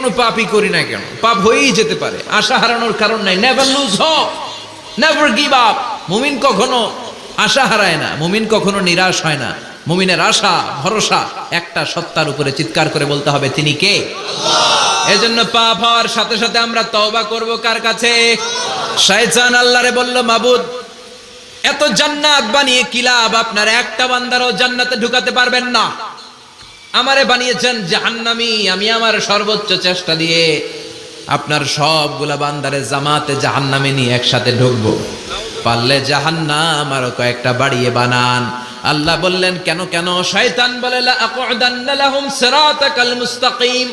কোনো পাপই করি না কেন? পাপ হয়েই যেতে পারে। আশা হারানোর কারণ নাই। Never lose hope never give up মুমিন কখনো আশা হারায় না। মুমিন কখনো নিরাশ হয় না। মুমিনের আশা ভরসা একটা সত্তার উপরে চিৎকার করে বলতে হবে তিনি কে? এজন্য পাপ হওয়ার সাথে সাথে আমরা তওবা করব কার কাছে? শয়তান আল্লাহরে বলল মাবুদ এত জান্নাত বানিয়ে কি লাভ? আপনার একটা বান্দারও জান্নাতে ঢুকাতে পারবেন না। আমারে বানিয়েছেন জাহান্নামি, আমি আমার সর্বোচ্চ চেষ্টা দিয়ে আপনার সবগুলা বান্দারে জামাতে জাহান্নামে নিয়ে একসাথে ঢুকবো। পারলে জাহান্নাম আরও কয়েকটা বাড়িয়ে বানান। আল্লাহ বললেন, কেন কেন? শয়তান বলে মুস্তাকিম।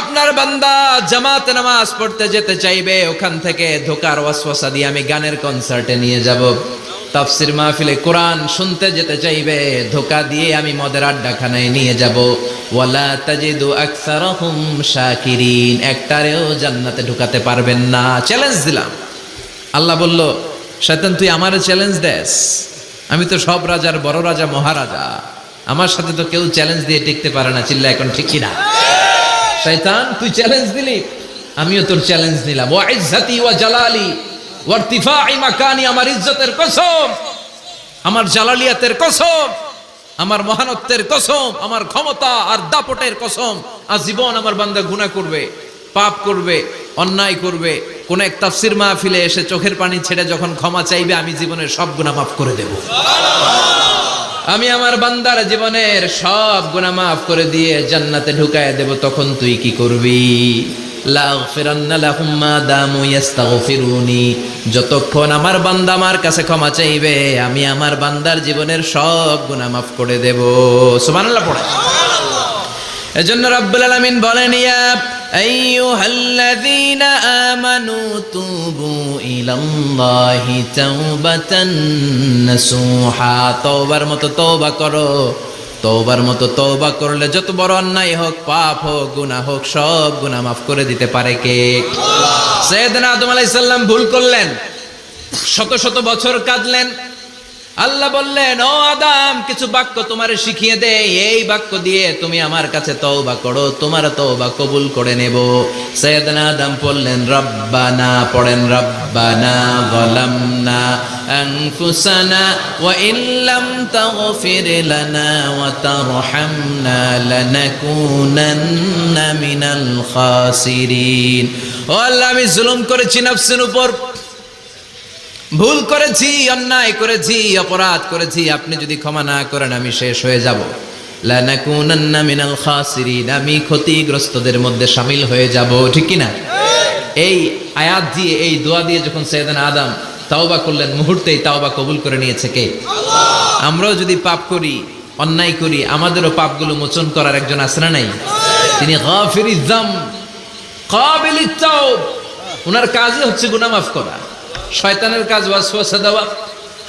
আপনার বান্দা জামাত নামাজ পড়তে যেতে চাইবে, ওখান থেকে ধোকার ওয়াসওয়াসা দিয়ে আমি গানের কনসার্টে নিয়ে যাব। তাফসির মাহফিলে কোরআন শুনতে যেতে চাইবে, ধোকা দিয়ে আমি মদের আড্ডাখানায় নিয়ে যাব। ওয়ালা তাজিদু আকসারহুম শাকিরিন, একটারেও জান্নাতে ঢুকাতে পারবেন না। চ্যালেঞ্জ দিলাম। আল্লাহ বলল, শয়তান, তুই আমারে চ্যালেঞ্জ দেস। আমি তো সব রাজার বড় রাজা, মহারাজা। আমার সাথে তো কেউ চ্যালেঞ্জ দিয়ে টিকতে পারে না, চিল্লা, এখন ঠিক কিনা? শয়তান, তুই চ্যালেঞ্জ দিলি? আমিও তোর চ্যালেঞ্জ নিলাম। ওয়া ইজ্জতি ওয়া জালালি। আমার ইজ্জতের কসম, আমার জালালিয়াতের কসম, আমার মহানত্বের কসম, আমার ক্ষমতা আর দাপটের কসম, আজীবন আমার বান্দা গুনাহ করবে, পাপ করবে, অন্যায় করবে। কোন এক তাফসির মাহফিলে এসে চোখের পানি ছেড়ে যখন ক্ষমা চাইবে, আমি জীবনের সব গুনাহ মাফ করে দেব। আমি আমার বান্দার জীবনের সব গুনাহ মাফ করে দিয়ে জান্নাতে ঢুকায় দেব, তখন তুই কি করবি? যতক্ষণ আমার বান্দা আমার কাছে ক্ষমা চাইবে আমি আমার বান্দার জীবনের সব গুনাহ মাফ করে দেব। সুবহানাল্লাহ পড়ে। এজন্য রব্বুল আলামিন বলেন ইয়া আইয়ুহাল্লাযীনা আমানু তুবু ইলাল্লাহি তাওবাতান নাসুহা তওবার মতো তওবা করো। তওবার মতো তওবা করলে যত বড় অন্যায় হোক, পাপ হোক, গুনাহ হোক, সব গুনাহ মাফ করে দিতে পারে কে? সৈয়দনা আদম আলাইহিস সালাম ভুল করলেন। শত শত বছর কাঁদলেন। আল্লাহ বললেন, ও আদাম, কিছু বাক্য তোমারে শিখিয়ে দে। এই বাক্য দিয়ে তুমি আমার কাছে তওবা করো, তোমার তওবা কবুল করে নেব। সৈয়দনা আদম বললেন, রব্বানা, পড়েন, রব্বানা গলামনা। ওয়া ইল্লাম তাগফির লানা ওয়া তারহামনা লানাকুনান্না মিনাল খাসিরিন ও আমি জুলুম করেছি নফসের উপর। ভুল করেছি, অন্যায় করেছি, অপরাধ করেছি, আপনি যদি ক্ষমা না করেন, আমি শেষ হয়ে যাব। লানাকুনান্না মিনাল খাসিরিন, আমি ক্ষতিগ্রস্তদের মধ্যে শামিল হয়ে যাব, ঠিক কি না এই আয়াত দিয়ে, এই দোয়া দিয়ে যখন সৈয়দানা আদম তাওবা করলেন মুহূর্তেই তাওবা কবুল করে নিয়েছে কে? আমরাও যদি পাপ করি অন্যায় করি আমাদেরও পাপগুলো মোচন করার একজন আসরা নাই? তিনি গাফিরি যাম কাবিলি তাওব। ওনার কাজই হচ্ছে গুনাহ মাফ করা। শয়তানের কাজ ওয়াসওয়াসা দেওয়া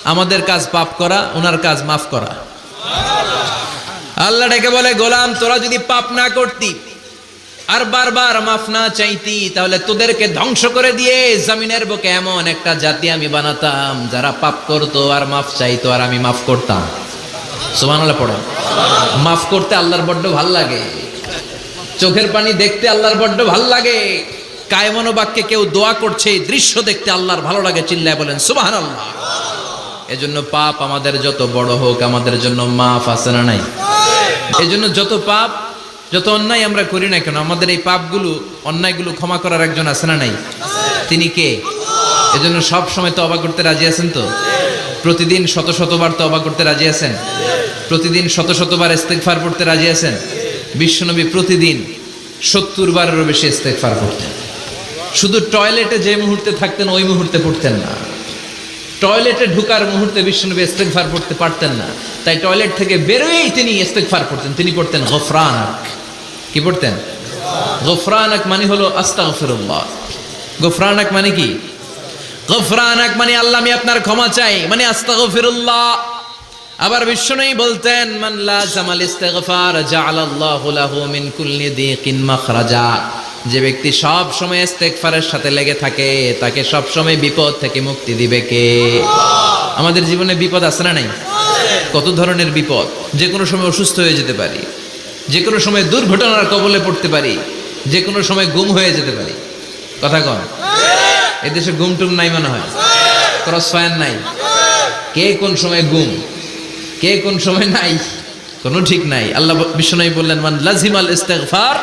আমাদের কাজ পাপ করা ওনার কাজ মাফ করা। আল্লাহ ডেকে বলে গোলাম তোরা যদি পাপ না করতি আর বারবার মাফ না চাইতি, তাহলে তোদেরকে ধ্বংস করে দিয়ে জমিনের বুকে এমন একটা জাতি আমি বানাতাম, যারা পাপ করতো আর মাফ চাইতো আর আমি মাফ করতাম। সুবহানাল্লাহ পড়ো। মাফ করতে আল্লাহর বড্ড ভালো লাগে। চোখের পানি দেখতে আল্লাহর বড্ড ভালো লাগে। কায়মনো বাক্যে কেউ দোয়া করছে দৃশ্য দেখতে আল্লাহর ভালো লাগে, চিল্লায় বলেন সুবাহান আল্লাহ এজন্য পাপ আমাদের যত বড় হোক, আমাদের জন্য মাফ আছে না নাই? এজন্য যত পাপ যত অন্যায় আমরা করি না কেন, আমাদের এই পাপগুলো, অন্যায়গুলো ক্ষমা করার একজন আছে না নাই? তিনি কে? এজন্য সব সময় তো অবাক করতে রাজি আছেন তো? প্রতিদিন শত শতবার তো অবাক করতে রাজি আছেন? প্রতিদিন শত শতবার ইস্তেগফার পড়তে রাজি আছেন? বিশ্বনবী প্রতিদিন সত্তর বারেরও বেশি ইস্তেগফার করতেন শুধু টয়লেটে যে মুহূর্তে থাকতেন, ওই মুহূর্তে পড়তেন না। টয়লেটে ঢুকার মুহূর্তে বিষ্ণুনবী ইস্তেগফার পড়তে পারতেন না। তাই টয়লেট থেকে বেরোয়েই তিনি ইস্তেগফার পড়তেন। তিনি পড়তেন গফরানাক। কি পড়তেন? গফরানাক মানে হলো আস্তাগফিরুল্লাহ। গফরানাক মানে কি? গফরানাক মানে আল্লাহ, আমি আপনার ক্ষমা চাই মানে আস্তাগফিরুল্লাহ। আবার বিষ্ণুই বলতেন, মান লাজামাল ইস্তিগফার জাআলাল্লাহু লাহু মিন কুল্লি দিকিন মাখরাজা। যে ব্যক্তি সব সময় ইস্তেগফারের সাথে লেগে থাকে, তাকে সব সময় বিপদ থেকে মুক্তি দিবে কে? আমাদের জীবনে বিপদ আছে না নাই? কত ধরনের বিপদ? যে কোনো সময় অসুস্থ হয়ে যেতে পারি। যে কোনো সময় দুর্ঘটনার কবলে পড়তে পারি যে কোনো সময় গুম হয়ে যেতে পারি। কথা কন। এদেশে গুম টুম নাই মনে হয়। ক্রস ফায়ার নাই। কে কোন সময় গুম? কে কোন সময় নাই? কোনো ঠিক নাই। আল্লাহ বিষ্ণু বললেন মান লাজিমাল ইস্তেগফার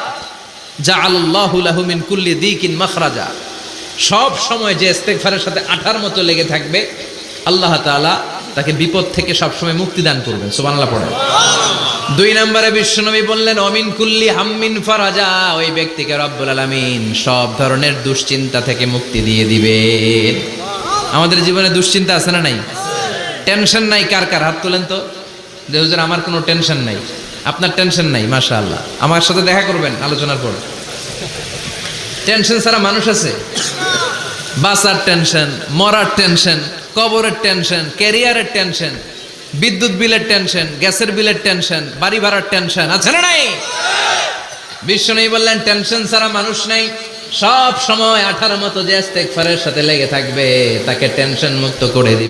জাআলাল্লাহু লাহু মিন কুল্লি দিকিন মাখরাজা। সব সময় যে ইস্তেগফারের সাথে আঠার মতো লেগে থাকবে আল্লাহ তাআলা তাকে বিপদ থেকে সব সময় মুক্তি দান করবেন। সুবহানাল্লাহ পড়েন। দুই নম্বরে বিশ্বনবী বললেন, অমিন কুল্লি হাম্মিন ফারাজা। ওই ব্যক্তিকে রব্বুল আলামিন সব ধরনের দুশ্চিন্তা থেকে মুক্তি দিয়ে দিবেন আমাদের জীবনে দুশ্চিন্তা আছে না নাই? টেনশন নাই, কার কার হাত তোলেন তো? যে আমার কোনো টেনশন নাই। আপনার টেনশন নাই মাশা আল্লাহ আমার সাথে দেখা করবেন আলোচনার পর। টেনশন ছাড়া মানুষ আছে। বাসার টেনশন, মরার টেনশন, কবরের টেনশন, ক্যারিয়ারের টেনশন বিদ্যুৎ বিলের টেনশন, গ্যাসের বিলের টেনশন, বাড়ি ভাড়ার টেনশন, আছে না নাই? বিশ্ব নেই বললেন, টেনশন ছাড়া মানুষ নেই। সব সময় আঠার মতো যে ফারের সাথে লেগে থাকবে, তাকে টেনশন মুক্ত করে দিবে।